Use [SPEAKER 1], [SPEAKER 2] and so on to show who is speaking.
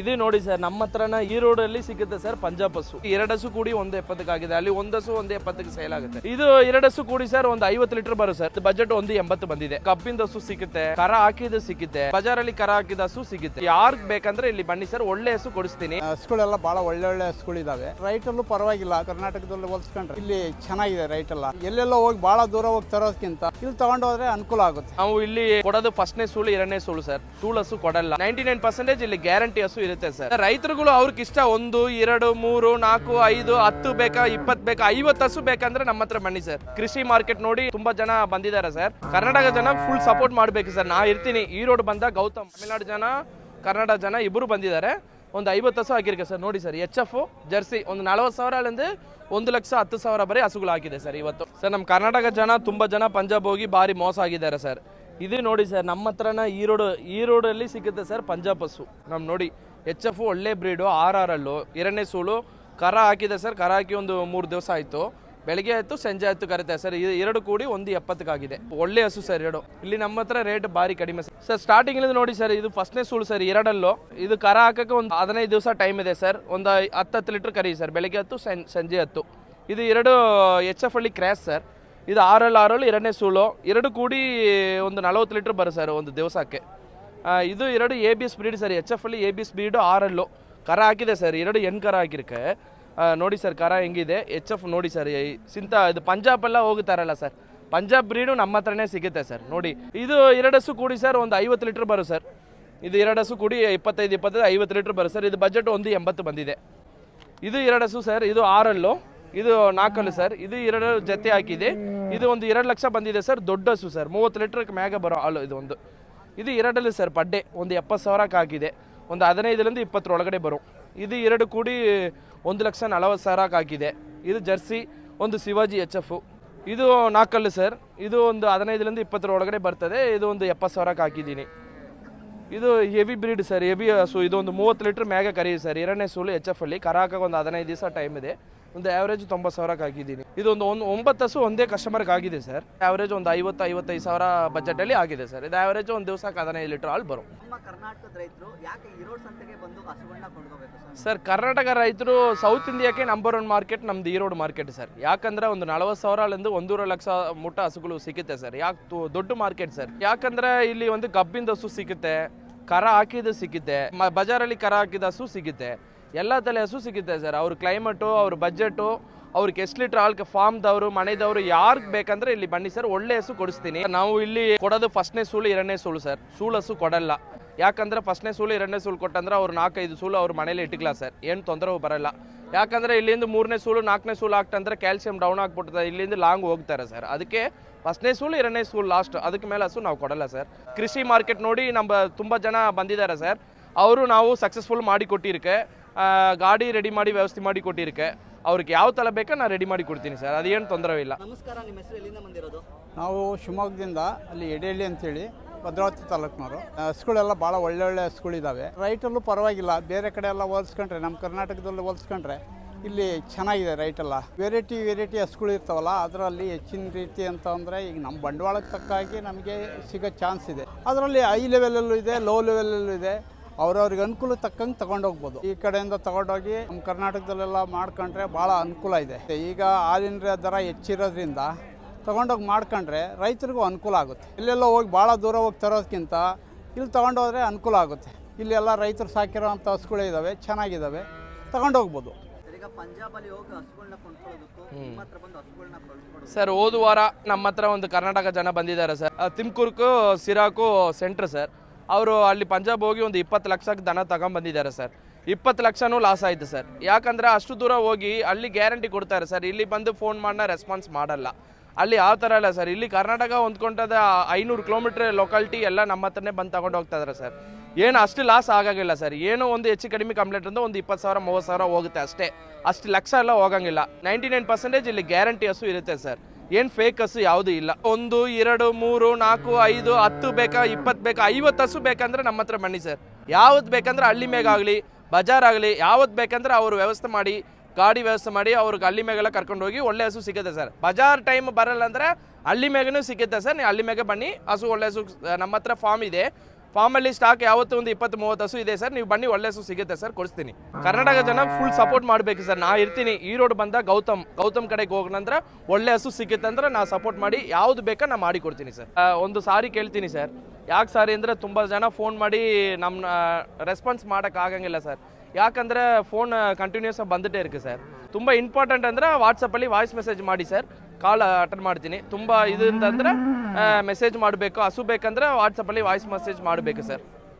[SPEAKER 1] ಇದು ನೋಡಿ ಸರ್ ನಮ್ಮ ಹತ್ರನ ಈ ರೋಡ್ ಅಲ್ಲಿ ಸಿಗುತ್ತೆ ಸರ್ ಪಂಜಾಬ್ ಹಸು ಎರಡು ಹಸು ಕೂಡಿ ಒಂದು ಎಪ್ಪತ್ತಕ್ಕಾಗಿದೆ. ಅಲ್ಲಿ ಒಂದಸು ಒಂದು ಎಪ್ಪತ್ತಕ್ಕೆ ಸೇಲ್ ಆಗುತ್ತೆ. ಇದು ಎರಡು ಹಸು ಕೂಡಿ ಸರ್ ಒಂದು ಐವತ್ತು ಲೀಟರ್ ಬರುತ್ತೆ ಸರ್. ಬಜೆಟ್ ಒಂದು ಎಂಬತ್ತು ಬಂದಿದೆ. ಕಬ್ಬಿಂದ ಹಸು ಸಿಗುತ್ತೆ ಕರ ಹಾಕಿದ ಸಿಗುತ್ತೆ ಬಜಾರಲ್ಲಿ ಕರ ಹಾಕಿದ ಹಸು ಸಿಗುತ್ತೆ. ಯಾರ್ಗ್ ಬೇಕಂದ್ರೆ ಇಲ್ಲಿ ಬನ್ನಿ ಸರ್ ಒಳ್ಳೆ ಹಸು ಕೊಡಿಸ್ತೀನಿ.
[SPEAKER 2] ಹಸುಗಳೆಲ್ಲ ಬಹಳ ಒಳ್ಳೆ ಒಳ್ಳೆ ಹಸುಗಳಿದಾವೆ. ರೈಟಲ್ಲೂ ಪರವಾಗಿಲ್ಲ ಕರ್ನಾಟಕದಲ್ಲಿ ಹೋಲಿಸ್ಕೊಂಡ್ರೆ. ಇಲ್ಲಿ ಚೆನ್ನಾಗಿದೆ ರೈಟ್ ಎಲ್ಲ ಎಲ್ಲೆಲ್ಲ ಹೋಗಿ ಬಹಳ ದೂರ ಹೋಗಿ ತರೋದಕ್ಕಿಂತ ಇಲ್ಲಿ ತಗೊಂಡೋದ್ರೆ ಅನುಕೂಲ ಆಗುತ್ತೆ.
[SPEAKER 1] ನಾವು ಇಲ್ಲಿ ಕೊಡೋದು ಫಸ್ಟ್ನೇ ಸೂಳು ಎರಡನೇ ಸೂಳು ಸರ್. ಸೂಳು ಹಸು ಕೊಡಲ್ಲ. ನೈಂಟಿ ನೈನ್ ಪರ್ಸೆಂಟೇಜ್ ಇಲ್ಲಿ ಗ್ಯಾರಂಟಿ ಹಸು ಇರುತ್ತೆ ಸರ್. ರೈತರುಗಳು ಅವ್ರಿಗೆ ಇಷ್ಟ ಒಂದು, ಎರಡು, ಮೂರು, ನಾಲ್ಕು, ಐದು, ಹತ್ತು ಬೇಕಾ, ಇಪ್ಪತ್ತು ಬೇಕಾ, ಐವತ್ತು ಹಸು ಬೇಕಂದ್ರೆ ನಮ್ಮ ಹತ್ರ ಬನ್ನಿ ಸರ್. ಕೃಷಿ ಮಾರ್ಕೆಟ್ ನೋಡಿ ತುಂಬಾ ಜನ ಬಂದಿದ್ದಾರೆ ಸರ್. ಕರ್ನಾಟಕ ಜನ ಫುಲ್ ಸಪೋರ್ಟ್ ಮಾಡ್ಬೇಕು ಸರ್. ನಾ ಇರ್ತೀನಿ. ಈ ರೋಡ್ ಬಂದ ಗೌತಮ್. ತಮಿಳ್ನಾಡು ಜನ, ಕರ್ನಾಟಕ ಜನ ಇಬ್ಬರು ಬಂದಿದ್ದಾರೆ. ಒಂದು ಐವತ್ತು ಹಸು ಹಾಕಿರ್ಕೆ ಸರ್. ನೋಡಿ ಸರ್ ಎಚ್ ಎಫ್ ಜರ್ಸಿ ಒಂದು ನಲವತ್ತು ಸಾವಿರ ಅಲ್ಲಿಂದ ಒಂದು ಲಕ್ಷ ಹತ್ತು ಸಾವಿರ ಬರೀ ಹಸುಗಳು ಹಾಕಿದೆ ಸರ್ ಇವತ್ತು. ಸರ್, ನಮ್ಮ ಕರ್ನಾಟಕ ಜನ ತುಂಬ ಜನ ಪಂಜಾಬ್ ಹೋಗಿ ಭಾರಿ ಮೋಸ ಆಗಿದ್ದಾರೆ ಸರ್. ಇದು ನೋಡಿ ಸರ್, ನಮ್ಮ ಹತ್ರನ ಈ ರೋಡ್ ಈ ರೋಡಲ್ಲಿ ಸಿಗುತ್ತೆ ಸರ್ ಪಂಜಾಬ್ ಹಸು. ನಮ್ಮ ನೋಡಿ. ಎಚ್ ಎಫ್ ಒಳ್ಳೆ ಬ್ರೀಡು ಆರ್ ಆರ್ ಅಲ್ಲು. ಎರಡನೇ ಸೂಳು, ಕರ ಹಾಕಿದೆ ಸರ್. ಕರ ಹಾಕಿ ಒಂದು ಮೂರು ದಿವಸ ಆಯಿತು. ಬೆಳಗ್ಗೆ ಆಯಿತು, ಸಂಜೆ ಆಯ್ತು ಕರೀತೆ ಸರ್. ಇದು ಎರಡು ಕೂಡಿ ಒಂದು ಎಪ್ಪತ್ತಕ್ಕಾಗಿದೆ. ಒಳ್ಳೆ ಹಸು ಸರ್ ಎರಡು. ಇಲ್ಲಿ ನಮ್ಮ ಹತ್ರ ರೇಟ್ ಭಾರಿ ಕಡಿಮೆ ಸರ್. ಸರ್ ಸ್ಟಾರ್ಟಿಂಗ್ ನೋಡಿ ಸರ್, ಇದು ಫಸ್ಟ್ನೇ ಸೂಳು ಸರ್, ಎರಡಲ್ಲೂ. ಇದು ಕರ ಹಾಕಕ್ಕೆ ಒಂದು ಹದಿನೈದು ದಿವಸ ಟೈಮ್ ಇದೆ ಸರ್. ಒಂದು ಹತ್ತು ಹತ್ತು ಲೀಟ್ರ್ ಕರಿ ಸರ್. ಬೆಳಗ್ಗೆ ಹತ್ತು ಸಂಜೆ ಹತ್ತು. ಇದು ಎರಡು ಎಚ್ ಎಫ್ ಹಳ್ಳಿ ಕ್ರ್ಯಾಶ್ ಸರ್. ಇದು ಆರಲ್ಲಿ ಆರಲ್ಲಿ ಎರಡನೇ ಸೂಳು. ಎರಡು ಕೂಡಿ ಒಂದು ನಲವತ್ತು ಲೀಟ್ರ್ ಬರುತ್ತೆ ಸರ್ ಒಂದು ದಿವಸಕ್ಕೆ. ಇದು ಎರಡು A B sir H F ಅಲ್ಲಿ ಎ ಬಿ ಎಸ್ ಆರ್ ಆರಲ್ಲು ಕರ ಹಾಕಿದೆ ಸರ್ ಎರಡು ಎನ್ ಕರ ಹಾಕಿರಕ್ಕೆ ನೋಡಿ ಸರ್, ಕರ ಹೆಂಗಿದೆ ಎಚ್ ಎಫ್ ನೋಡಿ ಸರ್ ಸಿಂತ ಇದು ಪಂಜಾಬ್ ಎಲ್ಲ ಹೋಗುತ್ತಾರಲ್ಲ ಸರ್. ಪಂಜಾಬ್ ಬ್ರೀಡು ನಮ್ಮ ಹತ್ರನೇ ಸಿಗುತ್ತೆ ಸರ್, ನೋಡಿ. ಇದು ಎರಡು ಹಸು ಕೂಡಿ ಸರ್, ಒಂದು ಐವತ್ತು ಲೀಟ್ರ್ ಬರು ಸರ್. ಇದು ಎರಡು ಕೂಡಿ ಇಪ್ಪತ್ತೈದು ಇಪ್ಪತ್ತೈದು, ಐವತ್ತು ಲೀಟ್ರ್ ಬರು ಸರ್, ಇದು ಬಜೆಟ್ ಒಂದು ಎಂಬತ್ತು ಬಂದಿದೆ. ಇದು ಎರಡು ಸರ್, ಇದು ಆರಲ್ಲು ಇದು ನಾಲ್ಕಲ್ಲು ಸರ್, ಇದು ಎರಡು ಜೊತೆ ಹಾಕಿದೆ. ಇದು ಒಂದು ಎರಡು ಲಕ್ಷ ಬಂದಿದೆ ಸರ್, ದೊಡ್ಡ ಹಸು ಸರ್, ಮೂವತ್ತು ಲೀಟ್ರ್ ಮ್ಯಾಗ ಬರೋ ಹಾಲು ಇದು ಒಂದು. ಇದು ಎರಡಲ್ಲಿ ಸರ್ ಪಡ್ಡೆ ಒಂದು ಎಪ್ಪತ್ತು ಸಾವಿರಕ್ಕೆ ಹಾಕಿದೆ ಒಂದು ಹದಿನೈದರಿಂದ ಇಪ್ಪತ್ತರೊಳಗಡೆ ಬರು. ಇದು ಎರಡು ಕೂಡಿ ಒಂದು ಲಕ್ಷ ನಲವತ್ತು ಸಾವಿರಕ್ಕೆ ಹಾಕಿದೆ ಇದು ಜರ್ಸಿ, ಒಂದು ಶಿವಾಜಿ ಎಚ್ ಎಫ್ ಇದು ನಾಲ್ಕಲ್ಲು ಸರ್. ಇದು ಒಂದು ಹದಿನೈದರಿಂದ ಇಪ್ಪತ್ತರ ಒಳಗಡೆ ಬರ್ತದೆ. ಇದು ಒಂದು ಎಪ್ಪತ್ತು ಸಾವಿರಕ್ಕೆ ಹಾಕಿದ್ದೀನಿ. ಇದು ಹೆವಿ ಬ್ರೀಡ್ ಸರ್ ಹೆವಿ ಹಸು. ಇದು ಒಂದು ಮೂವತ್ತು ಲೀಟ್ರ್ ಮ್ಯಾಗ ಕರೀರಿ ಸರ್. ಎರಡನೇ ಸೂಲು ಎಚ್ ಎಫ್ ಅಲ್ಲಿ. ಒಂದು ಹದಿನೈದು ದಿವಸ ಟೈಮ್ ಇದೆ. ಒಂದು ಆವ್ರೇಜ್ ತೊಂಬತ್ತು ಸಾವಿರಕ್ಕೆ ಹಾಕಿದ್ದೀನಿ. ಇದು ಒಂದು ಒಂಬತ್ತು ಹಸು ಒಂದೇ ಕಸ್ಟಮರ್ಗೆ ಆಗಿದೆ ಸರ್ ಆವ್ರೇಜ್ ಒಂದು ಐವತ್ತು ಐವತ್ತೈದು ಸಾವಿರ ಬಜೆಟಲ್ಲಿ ಆಗಿದೆ ಸರ್ ಇದು ಆವ್ರೇಜ್ ಒಂದು ದಿವಸಕ್ಕೆ ಹದಿನೈದು ಲೀಟ್ರ್ ಹಾಲು ಬರು.
[SPEAKER 3] ನಮ್ಮ ಕರ್ನಾಟಕದ ರೈತರು ಯಾಕೆ ಈರೋಡ್ ಸಂತೆಗೆ ಬಂದು ಹಸುಗಳನ್ನ ಕೊಂಡ್ಕೋಬೇಕು ಸರ್
[SPEAKER 1] ಸರ್ ಕರ್ನಾಟಕ ರೈತರು ಸೌತ್ ಇಂಡಿಯಾಕ್ಕೆ ನಂಬರ್ ಒನ್ ಮಾರ್ಕೆಟ್ ನಮ್ದು ಈರೋಡ್ ಮಾರ್ಕೆಟ್ ಸರ್ ಯಾಕಂದ್ರೆ ಒಂದು ನಲವತ್ತು ಸಾವಿರ ಅಲ್ಲಿಂದ ಒಂದೂವರೆ ಲಕ್ಷ ಮುಟ್ಟ ಹಸುಗಳು ಸಿಗುತ್ತೆ ಸರ್ ಯಾಕೆ ದೊಡ್ಡ ಮಾರ್ಕೆಟ್ ಸರ್ ಯಾಕಂದ್ರೆ ಇಲ್ಲಿ ಒಂದು ಕಬ್ಬಿಂದ ಹಸು ಸಿಗುತ್ತೆ ಕರ ಹಾಕಿದ ಸಿಗುತ್ತೆ ಮ- ಬಜಾರಲ್ಲಿ ಕರ ಹಾಕಿದ ಹಸು ಸಿಗುತ್ತೆ. ಎಲ್ಲ ತಲೆ ಹಸು ಸಿಗುತ್ತೆ ಸರ್. ಅವ್ರ ಕ್ಲೈಮೇಟು ಅವ್ರ ಬಜೆಟು ಅವ್ರಿಗೆ ಎಷ್ಟು ಲೀಟ್ರ್ ಹಾಲ್ಗೆ ಫಾರ್ಮ್ದವರು ಮನೆದವರು ಯಾರಿಗೆ ಬೇಕಂದ್ರೆ ಇಲ್ಲಿ ಬನ್ನಿ ಸರ್. ಒಳ್ಳೆ ಹಸು ಕೊಡಿಸ್ತೀನಿ. ನಾವು ಇಲ್ಲಿ ಕೊಡೋದು ಫಸ್ಟ್ನೇ ಸೂಳು ಎರಡನೇ ಸೂಳು ಸರ್. ಸೂಳು ಹಸು ಕೊಡಲ್ಲ. ಯಾಕಂದ್ರೆ ಫಸ್ಟ್ನೇ ಸೂಳು ಎರಡನೇ ಸೂಳು ಕೊಟ್ಟಂದ್ರೆ ಅವ್ರು ನಾಲ್ಕೈದು ಸೂಳು ಅವ್ರ ಮನೇಲಿ ಇಟ್ಟಿಲ್ಲ ಸರ್. ಏನು ತೊಂದರೆ ಬರಲ್ಲ. ಯಾಕಂದ್ರೆ ಇಲ್ಲಿಂದ ಮೂರನೇ ಸೂಳು ನಾಲ್ಕನೇ ಸೂಳು ಹಾಕ್ತಂದ್ರೆ ಕ್ಯಾಲ್ಸಿಯಂ ಡೌನ್ ಆಗ್ಬಿಡ್ತದೆ. ಇಲ್ಲಿಂದ ಲಾಂಗ್ ಹೋಗ್ತಾರೆ ಸರ್. ಅದಕ್ಕೆ ಫಸ್ಟ್ನೇ ಸೂಳು ಎರಡನೇ ಸೂಳು ಲಾಸ್ಟ್ ಅದಕ್ಕೆ ಮೇಲೆ ಹಸು ನಾವು ಕೊಡಲ್ಲ ಸರ್. ಕೃಷಿ ಮಾರ್ಕೆಟ್ ನೋಡಿ ನಮ್ಮ ತುಂಬ ಜನ ಬಂದಿದ್ದಾರೆ ಸರ್. ಅವರು ನಾವು ಸಕ್ಸಸ್ಫುಲ್ ಮಾಡಿ ಕೊಟ್ಟಿರ್ಕೆ. ಆ, ಗಾಡಿ ರೆಡಿ ಮಾಡಿ ವ್ಯವಸ್ಥೆ ಮಾಡಿ ಕೊಟ್ಟಿರಕ್ಕೆ. ಅವ್ರಿಗೆ ಯಾವ ಥರ ಬೇಕೋ ನಾನು ರೆಡಿ ಮಾಡಿ ಕೊಡ್ತೀನಿ ಸರ್. ಅದೇನು ತೊಂದರೆ ಇಲ್ಲ.
[SPEAKER 3] ನಮಸ್ಕಾರ ನಿಮ್ಮ ಹೆಸರು ಎಲ್ಲಿಂದ ಬಂದಿರೋದು?
[SPEAKER 2] ನಾವು ಶಿವಮೊಗ್ಗದಿಂದ ಅಲ್ಲಿ ಎಡೆಹಳ್ಳಿ ಅಂತೇಳಿ ಭದ್ರಾವತಿ ತಾಲೂಕಿನವರು. ಹಸ್ಗಳೆಲ್ಲ ಭಾಳ ಒಳ್ಳೊಳ್ಳೆ ಒಳ್ಳೆ ಹಸುಗಳಿದ್ದಾವೆ ರೈಟಲ್ಲೂ ಪರವಾಗಿಲ್ಲ. ಬೇರೆ ಕಡೆ ಎಲ್ಲ ಹೋಲಿಸ್ಕೊಂಡ್ರೆ ನಮ್ಮ ಕರ್ನಾಟಕದಲ್ಲಿ ಹೋಲಿಸ್ಕೊಂಡ್ರೆ ಇಲ್ಲಿ ಚೆನ್ನಾಗಿದೆ ರೈಟೆಲ್ಲ. ವೆರೈಟಿ ವೆರೈಟಿ ಹಸ್ಗಳು ಇರ್ತಾವಲ್ಲ ಅದರಲ್ಲಿ ಹೆಚ್ಚಿನ ರೀತಿ ಅಂತ ಅಂದರೆ ಈಗ ನಮ್ಮ ಬಂಡವಾಳಕ್ಕೆ ತಕ್ಕಾಗಿ ಹಾಗೆ ನಮಗೆ ಸಿಗೋ ಚಾನ್ಸ್ ಇದೆ. ಅದರಲ್ಲಿ ಹೈ ಲೆವೆಲಲ್ಲೂ ಇದೆ ಲೋ ಲೆವೆಲಲ್ಲೂ ಇದೆ. ಅವ್ರವ್ರಿಗೆ ಅನುಕೂಲ ತಕ್ಕಂಗೆ ತಗೊಂಡೋಗ್ಬೋದು ಈ ಕಡೆಯಿಂದ ತಗೊಂಡೋಗಿ ನಮ್ಮ ಕರ್ನಾಟಕದಲ್ಲೆಲ್ಲ ಮಾಡ್ಕೊಂಡ್ರೆ ಭಾಳ ಅನುಕೂಲ ಇದೆ. ಈಗ ಹಾಲಿನ ದರ ಹೆಚ್ಚಿರೋದ್ರಿಂದ ತಗೊಂಡೋಗಿ ಮಾಡ್ಕೊಂಡ್ರೆ ರೈತರಿಗೂ ಅನುಕೂಲ ಆಗುತ್ತೆ. ಇಲ್ಲೆಲ್ಲ ಹೋಗಿ ಭಾಳ ದೂರ ಹೋಗಿ ತರೋದಕ್ಕಿಂತ ಇಲ್ಲಿ ತಗೊಂಡೋದ್ರೆ ಅನುಕೂಲ ಆಗುತ್ತೆ. ಇಲ್ಲೆಲ್ಲ ರೈತರು ಸಾಕಿರೋವಂಥ ಹಸುಗಳೇ ಇದ್ದಾವೆ ಚೆನ್ನಾಗಿದ್ದಾವೆ ತಗೊಂಡೋಗ್ಬೋದು
[SPEAKER 3] ಸರ್,
[SPEAKER 1] ಹೋದ ವಾರ ನಮ್ಮ ಹತ್ರ ಒಂದು ಕರ್ನಾಟಕ ಜನ ಬಂದಿದ್ದಾರೆ ಸರ್. ಆ, ತಿಮ್ಕುರ್ಕು ಸಿರಾಕು ಸೆಂಟ್ರ್ ಸರ್. ಅವರು ಅಲ್ಲಿ ಪಂಜಾಬ್ ಹೋಗಿ ಒಂದು ಇಪ್ಪತ್ತು ಲಕ್ಷಕ್ಕೆ ದನ ತಗೊಂಬಂದಿದ್ದಾರೆ ಸರ್. ಇಪ್ಪತ್ತು ಲಕ್ಷನೂ ಲಾಸ್ ಆಯಿತು ಸರ್. ಯಾಕಂದರೆ ಅಷ್ಟು ದೂರ ಹೋಗಿ ಅಲ್ಲಿ ಗ್ಯಾರಂಟಿ ಕೊಡ್ತಾರೆ ಸರ್. ಇಲ್ಲಿ ಬಂದು ಫೋನ್ ಮಾಡಿನ ರೆಸ್ಪಾನ್ಸ್ ಮಾಡಲ್ಲ. ಅಲ್ಲಿ ಯಾವ ಥರ ಇಲ್ಲ ಸರ್. ಇಲ್ಲಿ ಕರ್ನಾಟಕ ಹೊಂದ್ಕೊಂಡದ ಐನೂರು ಕಿಲೋಮೀಟ್ರ್ ಲೊಕಾಲಿಟಿ ಎಲ್ಲ ನಮ್ಮ ಹತ್ರನೇ ಬಂದು ತಗೊಂಡು ಹೋಗ್ತಾ ಸರ್. ಏನು ಅಷ್ಟು ಲಾಸ್ ಆಗೋಂಗಿಲ್ಲ ಸರ್. ಏನು ಒಂದು ಹೆಚ್ಚು ಕಡಿಮೆ ಕಂಪ್ಲೇಂಟ್ ಅಂದ್ರೆ ಒಂದು ಇಪ್ಪತ್ತು ಸಾವಿರ, ಮೂವತ್ತು ಸಾವಿರ ಹೋಗುತ್ತೆ ಅಷ್ಟೇ. ಅಷ್ಟು ಲಕ್ಷ ಎಲ್ಲ ಹೋಗಂಗಿಲ್ಲ. ನೈಂಟಿ ನೈನ್ ಪರ್ಸೆಂಟೇಜ್ ಇಲ್ಲಿ ಗ್ಯಾರಂಟಿ ಹಸು ಇರುತ್ತೆ ಸರ್. ಏನು ಫೇಕ್ ಹಸು ಯಾವುದೂ ಇಲ್ಲ. ಒಂದು, ಎರಡು, ಮೂರು, ನಾಲ್ಕು, ಐದು, ಹತ್ತು ಬೇಕಾ, ಇಪ್ಪತ್ತು ಬೇಕಾ, ಐವತ್ತು ಹಸು ಬೇಕಂದ್ರೆ ನಮ್ಮ ಹತ್ರ ಬನ್ನಿ ಸರ್. ಯಾವ್ದು ಬೇಕಂದ್ರೆ ಹಳ್ಳಿ ಮೇಗಾಗಲಿ ಬಜಾರ್ ಆಗಲಿ ಯಾವತ್ತು ಬೇಕಂದ್ರೆ ಅವರು ವ್ಯವಸ್ಥೆ ಮಾಡಿ, ಗಾಡಿ ವ್ಯವಸ್ಥೆ ಮಾಡಿ ಅವ್ರಿಗೆ ಹಳ್ಳಿ ಮೇಗೆಲ್ಲ ಕರ್ಕೊಂಡು ಹೋಗಿ ಒಳ್ಳೆ ಹಸು ಸಿಗುತ್ತೆ ಸರ್. ಬಜಾರ್ ಟೈಮ್ ಬರಲ್ಲ ಅಂದರೆ ಹಳ್ಳಿ ಮೇಗನೂ ಸಿಗುತ್ತೆ ಸರ್. ನೀವು ಹಳ್ಳಿ ಮೇಗೆ ಬನ್ನಿ, ಹಸು ಒಳ್ಳೆ ಹಸು, ನಮ್ಮ ಹತ್ರ ಫಾರ್ಮ್ ಇದೆ. ಫಾರ್ಮಲ್ಲಿ ಸ್ಟಾಕ್ ಯಾವತ್ತು ಒಂದು ಇಪ್ಪತ್ತು ಮೂವತ್ತು ಹಸು ಇದೆ ಸರ್. ನೀವು ಬನ್ನಿ, ಒಳ್ಳೆ ಹಸು ಸಿಗುತ್ತೆ ಸರ್, ಕೊಡಿಸ್ತೀನಿ. ಕರ್ನಾಟಕ ಜನ ಫುಲ್ ಸಪೋರ್ಟ್ ಮಾಡಬೇಕು ಸರ್. ನಾ ಇರ್ತೀನಿ. ಈ ರೋಡ್ ಬಂದ ಗೌತಮ್ ಗೌತಮ್ ಕಡೆಗೆ ಹೋಗ್ನಂದ್ರೆ ಒಳ್ಳೆ ಹಸು ಸಿಗುತ್ತೆ ಅಂದ್ರೆ ನಾ ಸಪೋರ್ಟ್ ಮಾಡಿ, ಯಾವ್ದು ಬೇಕಾ ನಾ ಮಾಡಿ ಕೊಡ್ತೀನಿ ಸರ್. ಒಂದು ಸಾರಿ ಕೇಳ್ತೀನಿ ಸರ್. ಯಾಕೆ ಸಾರಿ ಅಂದ್ರೆ ತುಂಬ ಜನ ಫೋನ್ ಮಾಡಿ ನಮ್ಮ ರೆಸ್ಪಾನ್ಸ್ ಮಾಡೋಕ್ಕಾಗಂಗಿಲ್ಲ ಸರ್. ಯಾಕಂದ್ರೆ ಫೋನ್ ಕಂಟಿನ್ಯೂಸ್ ಬಂದುಟೇ ಇருக்கு ಸರ್. ತುಂಬ ಇಂಪಾರ್ಟೆಂಟ್ ಅಂದ್ರೆ ಅಂದರೆ ವಾಟ್ಸಪ್ಪಲ್ಲಿ ವಾಯ್ಸ್ ಮೆಸೇಜ್ ಮಾಡಿ ಸರ್. ಕಾಲ್ ಅಟೆಂಡ್ ಮಾಡ್ತೀನಿ. ತುಂಬ ಇದು ಅಂತಂದ್ರೆ ಮೆಸೇಜ್ ಮಾಡಬೇಕು ಹಸು ಬೇಕಂದ್ರೆ ವಾಟ್ಸಪ್ಪಲ್ಲಿ ವಾಯ್ಸ್ ಮೆಸೇಜ್ ಮಾಡಬೇಕು ಸರ್